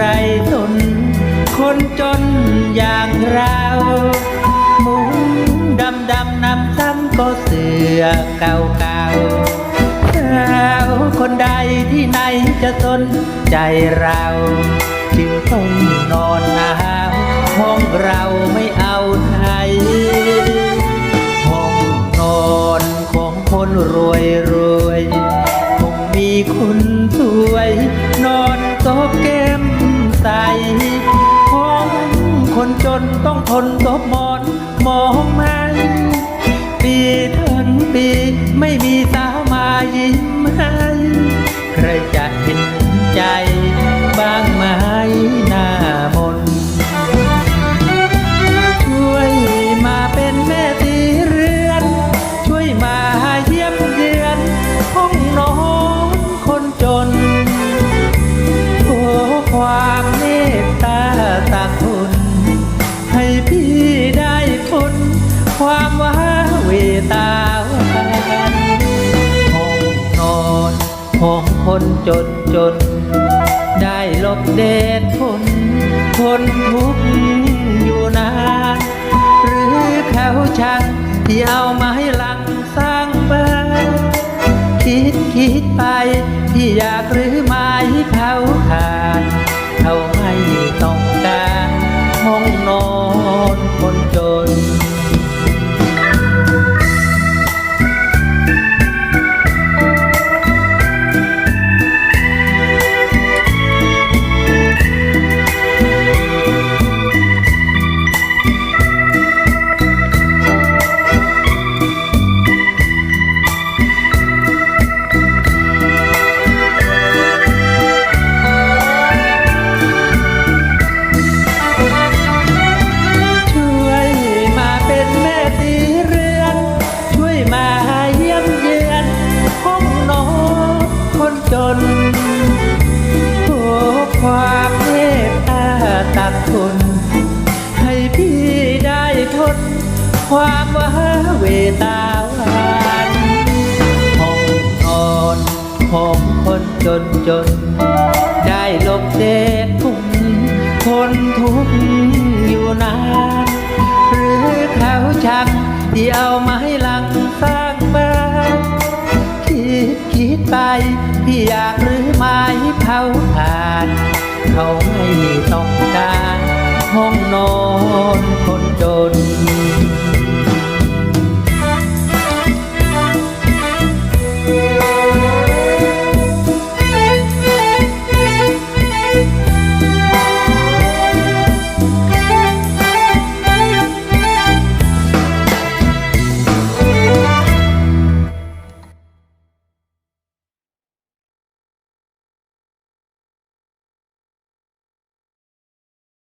ใครสน คนจนอย่างเรามุงดำดำนำซ้ำก็เสือเก่าเก่าสาวคนใดที่ไหนจะสนใจเรา จึงต้องนอนหนาวห้องเราไม่เอาไทยห้องนอนของคนรวยรวย คงมีคนสวย นอนโต๊ะเก ต้องทนตบมอ ของคนจนจน ได้ลบเดชทนทนทุกข์อยู่นานหรือเขาช่างที่เอามาให้หลังสร้างบ้านคิดคิดไป ที่อยากหรือไม้เขาขาดเขาไม่ต้องการห้องนอนคนจน น ความว้าเวตาวานห้องนอนของคนจนจน ได้หลบเดชทุนทนทุกข์อยู่นานหรือเขาชักที่เอามาให้หลังสร้างบ้านคิดคิดไปพี่อยากหรือไม้เผาผ่าน เขาไม่ต้องการห้องนอน